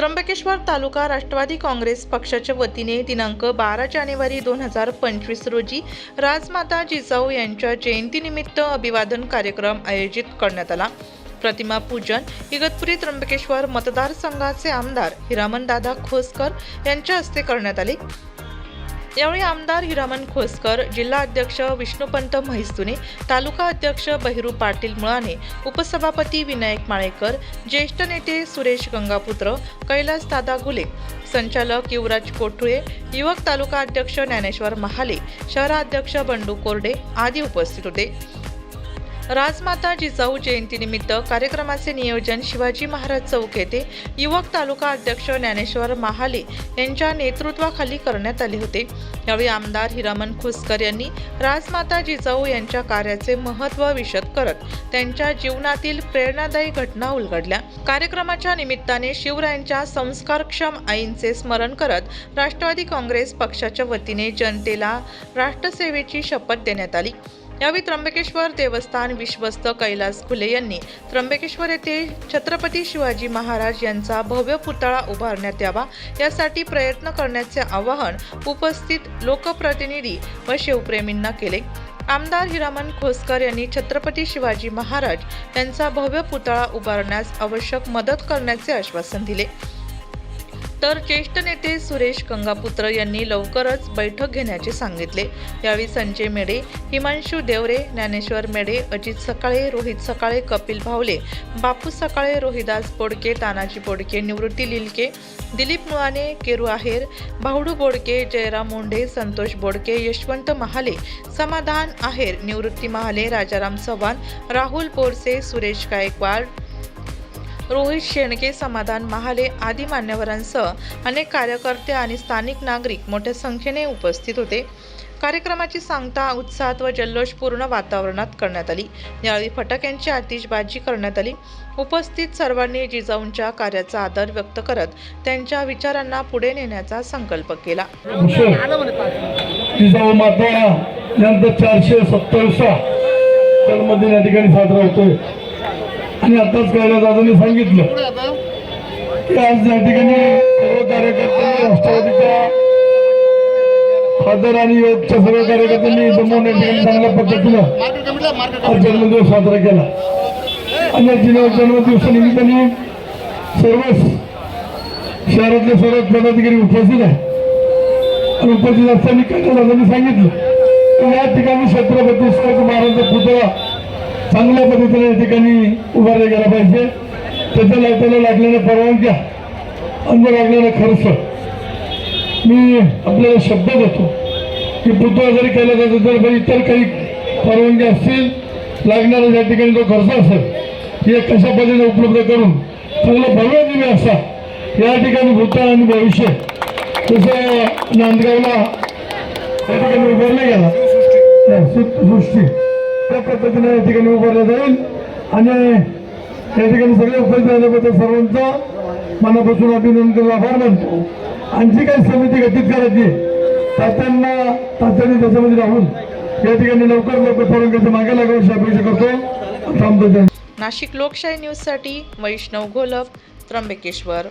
त्र्यंबकेश्वर तालुका राष्ट्रवादी काँग्रेस पक्षाच्या वतीने दिनांक बारा जानेवारी दोन हजार पंचवीस रोजी राजमाता जिजाऊ यांच्या जयंतीनिमित्त अभिवादन कार्यक्रम आयोजित करण्यात आला. प्रतिमा पूजन इगतपुरी त्र्यंबकेश्वर मतदारसंघाचे आमदार हिरामनदादा खोसकर यांच्या हस्ते करण्यात आले. यावेळी आमदार हिरामन खोसकर जिल्हा अध्यक्ष विष्णुपंत म्हैसुने तालुका अध्यक्ष बहिरू पाटील मुळाने उपसभापती विनायक माळेकर ज्येष्ठ नेते सुरेश गंगापुत्र कैलास दादा गुले संचालक युवराज कोठुळे युवक तालुका अध्यक्ष ज्ञानेश्वर महाले शहराध्यक्ष बंडू कोरडे आदी उपस्थित होते. राजमाता जिजाऊ जयंतीनिमित्त कार्यक्रमाचे नियोजन शिवाजी महाराज चौक येथे युवक तालुका अध्यक्ष ज्ञानेश्वर महाले यांच्या नेतृत्वाखाली करण्यात आले होते. यावेळी आमदार हिरामन खुसकर यांनी राजमाता जिजाऊ यांच्या कार्याचे महत्त्व विशद करत त्यांच्या जीवनातील प्रेरणादायी घटना उलगडल्या. कार्यक्रमाच्या निमित्ताने शिवरायांच्या संस्कारक्षम आईंचे स्मरण करत राष्ट्रवादी काँग्रेस पक्षाच्या वतीने जनतेला राष्ट्रसेवेची शपथ देण्यात आली. यावेळी त्र्यंबकेश्वर देवस्थान विश्वस्त कैलास खुले यांनी त्र्यंबकेश्वर येथे छत्रपती शिवाजी महाराज यांचा भव्य पुतळा उभारण्यात यावा यासाठी प्रयत्न करण्याचे आवाहन उपस्थित लोकप्रतिनिधी व शिवप्रेमींना केले. आमदार हिरामन खोसकर यांनी छत्रपती शिवाजी महाराज यांचा भव्य पुतळा उभारण्यास आवश्यक मदत करण्याचे आश्वासन दिले. तर ज्येष्ठ नेते सुरेश गंगापुत्र यांनी लवकरच बैठक घेण्याचे सांगितले. यावेळी संजय मेढे हिमांशू देवरे ज्ञानेश्वर मेढे अजित सकाळे रोहित सकाळे कपिल भावले बापू सकाळे रोहिदास बोडके तानाजी बोडके निवृत्ती लिलके दिलीप मुळाने केरू आहेर भावडू बोडके जयराम मुंढे संतोष बोडके यशवंत महाले समाधान आहेर निवृत्ती महाले राजाराम चव्हाण राहुल बोरसे सुरेश गायकवाड रोहित शेणके समाधान महाले आदी मान्यवरांसह अनेक कार्यकर्ते आणि स्थानिक नागरिक मोठ्या संख्येने उपस्थित होते. कार्यक्रमाची सांगता उत्साहात व जल्लोषपूर्ण वातावरणात करण्यात आली. यावेळी फटाक्यांची आतिषबाजी करण्यात आली. उपस्थित सर्वांनी जिजाऊंच्या कार्याचा आदर व्यक्त करत त्यांच्या विचारांना पुढे नेण्याचा संकल्प केला. जिजाऊ माता यांचा चारशे सत्तावीसा जन्मदिन या ठिकाणी साजरा होतोय. आणि आताच कायदा दादांनी सांगितलं? की आज या ठिकाणी सर्व कार्यकर्त्यांनी राष्ट्रवादीच्या खासदार आणि युवकच्या सर्व कार्यकर्त्यांनी जमून या ठिकाणी चांगल्या पद्धतीनं आज जन्मदिवस साजरा केला. आणि या जन्म जन्मदिवसानिमित्ताने सर्वच शहरातले सर्व पदाधिकारी उपस्थित आहे आणि उपस्थित असताना कैलास दादांनी सांगितलं. की या ठिकाणी छत्रपती शिवाजी महाराजांचा पुतळा चांगल्या पद्धतीने या ठिकाणी उभारले गेला पाहिजे. त्याच्या त्याला लागलेल्या परवानग्या अंग लागलेला खर्च. मी आपल्याला शब्द देतो की पुतळा जरी केला जातो तर इतर काही परवानग्या असतील लागणारा या ठिकाणी जो खर्च असेल हे कशा पद्धतीने उपलब्ध करून चांगला भव्य दिव्य असा या ठिकाणी भूत आणि भविष्य. तसं नांदगावला या ठिकाणी उभारला गेला. सृष्टी. त्या पद्धतीने या ठिकाणी उभारला जाईल. आणि या ठिकाणी सगळे उपस्थित सर्वांचा मनापासून अभिनंदन करून आभार मानतो. आणि जी काही समिती गठीत करायची तात्यांना तात्यांनी त्याच्यामध्ये राहून या ठिकाणी लवकर लवकर परवानग्याच्या मागे लागावं अपेक्षा करतो. थांबतो नाशिक लोकशाही न्यूजसाठी वैष्णव घोलप त्र्यंबकेश्वर.